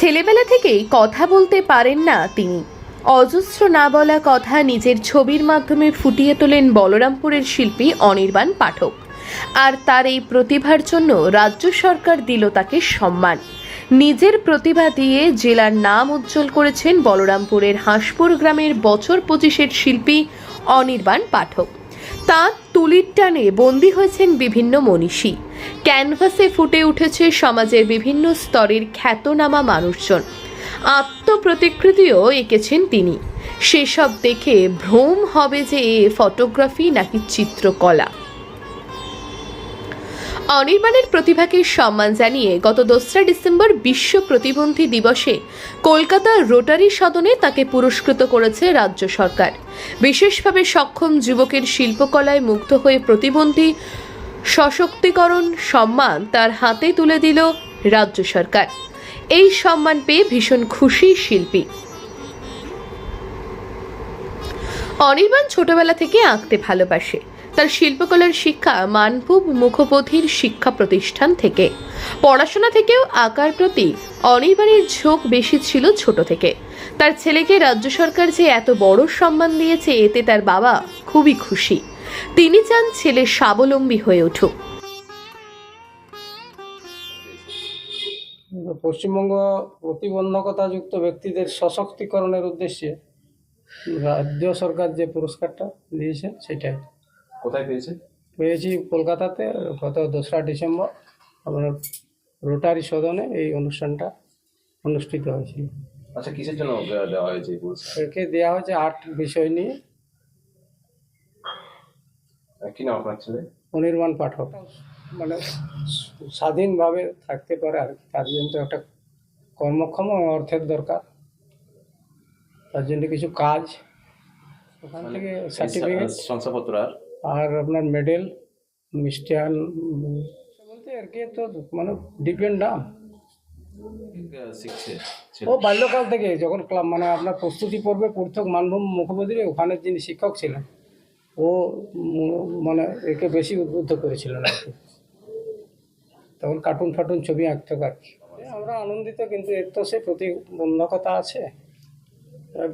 ছেলেবেলা থেকেই কথা বলতে পারেন না তিনি। অজস্র না বলা কথা নিজের ছবির মাধ্যমে ফুটিয়ে তোলেন বলরামপুরের শিল্পী অনির্বাণ পাঠক। আর তার এই প্রতিভার জন্য রাজ্য সরকার দিল তাকে সম্মান। নিজের প্রতিভা দিয়ে জেলার নাম উজ্জ্বল করেছেন বলরামপুরের হাঁসপুর গ্রামের বছর পঁচিশের শিল্পী অনির্বাণ পাঠক। তাঁর তুলির টানে বন্দী হয়েছেন বিভিন্ন মনীষী। ক্যানভাসে ফুটে উঠেছে সমাজের বিভিন্ন স্তরের খ্যাতনামা মানুষজন। আত্মপ্রতিকৃতিও এঁকেছেন তিনি। সেসব দেখে ভ্রম হবে যে এ ফটোগ্রাফি নাকি চিত্রকলা। অনির্বাণের প্রতিভাকে সম্মান জানিয়ে গত দোসরা ডিসেম্বর বিশ্ব প্রতিবন্ধী দিবসে কলকাতার রোটারি সদনে তাকে পুরস্কৃত করেছে রাজ্য সরকার। বিশেষভাবে সক্ষম যুবকের শিল্পকলায় মুগ্ধ হয়ে প্রতিবন্ধী সশক্তিকরণ সম্মান তার হাতে তুলে দিল রাজ্য সরকার। এই সম্মান পেয়ে ভীষণ খুশি শিল্পী। অনির্বাণ ছোটবেলা থেকে আঁকতে ভালোবাসে। তার শিল্পকলার শিক্ষা মানভূব মুখোপধির শিক্ষা প্রতিষ্ঠান থেকে। পড়াশোনা থেকেও আঁকার প্রতি অনির্বাণের ঝোঁক বেশি ছিল ছোট থেকে। তার ছেলেকে রাজ্য সরকার যে এত বড় সম্মান দিয়েছে, এতে তার বাবা খুবই খুশি। তিনি চান ছেলে স্বাবলম্বী হয়ে উঠুক। পশ্চিমবঙ্গ প্রতিবন্ধকতাযুক্ত ব্যক্তিদের সশক্তিকরণের উদ্দেশ্যে রাজ্য সরকার যে পুরস্কারটা দিয়েছে, সেটাই। কোথায় পেয়েছে? পেয়েছি কলকাতাতে গত দোসরা ডিসেম্বর। আমরা রোটারি সদনে এই অনুষ্ঠানটা অনুষ্ঠিত হয়েছিল। আচ্ছা কিসের জন্য দেওয়া হয়েছে একে দেওয়া হয়েছে আর্ট বিষয় নিয়ে। কি নাম আপনার ছেলে? অনির্বাণ পাঠক। মানে স্বাধীনভাবে থাকতে পারে আর কি। তার জন্য তো একটা কর্মক্ষম অর্থের দরকার। তার জন্য কিছু কাজ। ওখান থেকে সার্টিফিকেট শংসাপত্র আর? আর আপনার মেডেল মিষ্টান বলতে আর কি তো মানে ডিপেন্ড না। ও বাল্যকাল থেকে যখন ক্লাব মানে আপনার প্রস্তুতি পর্বে পৃথক মানভূম মুখোপাধ্যায় ওখানে যিনি শিক্ষক ছিলেন ও মানে একে বেশি উদ্বুদ্ধ করেছিলেন আর কি। তখন কার্টুন ফাটুন ছবি আঁকতে আর কি। আমরা আনন্দিত কিন্তু এর তো সে প্রতিবন্ধকতা আছে।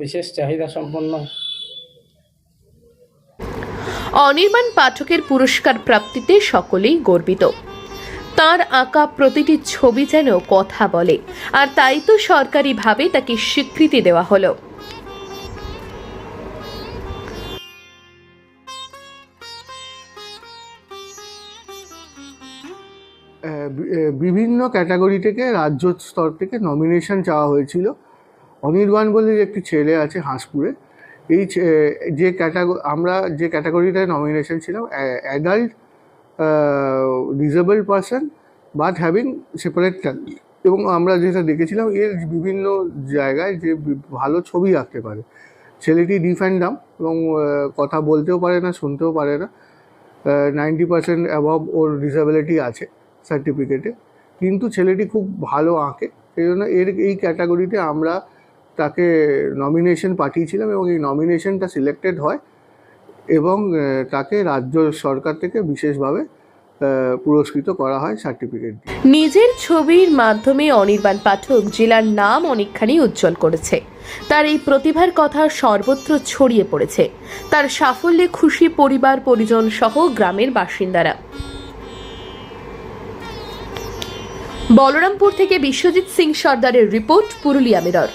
বিশেষ চাহিদা সম্পন্ন অনির্বাণ পাঠকের পুরস্কার প্রাপ্তিতে সকলেই গর্বিত। তার আঁকা প্রতিটি ছবি যেন কথা বলে, আর তাই তো সরকারিভাবে তাকে স্বীকৃতি দেওয়া হলো। বিভিন্ন ক্যাটাগরি থেকে রাজ্য স্তর থেকে নমিনেশন চাওয়া হয়েছিল। অনির্বাণ বলে যে একটি ছেলে আছে হাঁসপুরে এই যে ক্যাটাগরি আমরা যে ক্যাটাগরিটায় নমিনেশন ছিলাম adult disable person but having separate এবং আমরা যেটা দেখেছিলাম, এর বিভিন্ন জায়গায় যে ভালো ছবি আঁকতে পারে। ছেলেটি ডিফ অ্যান্ড ডাম এবং কথা বলতেও পারে না, শুনতেও পারে না। নাইনটি পার্সেন্ট অ্যাবভ ওর ডিসেবিলিটি আছে সার্টিফিকেটে কিন্তু ছেলেটি খুব ভালো আঁকে, সেই জন্য এর, এই ক্যাটাগরিতে আমরা তাকে নমিনেশন পাঠিয়েছিলাম এবং এই নমিনেশনটা সিলেক্টেড হয় এবং তাকে রাজ্য সরকার থেকে বিশেষভাবে পুরস্কৃত করা হয় সার্টিফিকেট নিজের ছবির মাধ্যমে অনির্বাণ পাঠক জেলার নাম অনেকখানি উজ্জ্বল করেছে। তার এই প্রতিভার কথা সর্বত্র ছড়িয়ে পড়েছে। তার সাফল্যে খুশি পরিবার, পরিজন সহ গ্রামের বাসিন্দারা। বলরামপুর থেকে বিশ্বজিৎ সিং সর্দারের রিপোর্ট, পুরুলিয়া মিরর।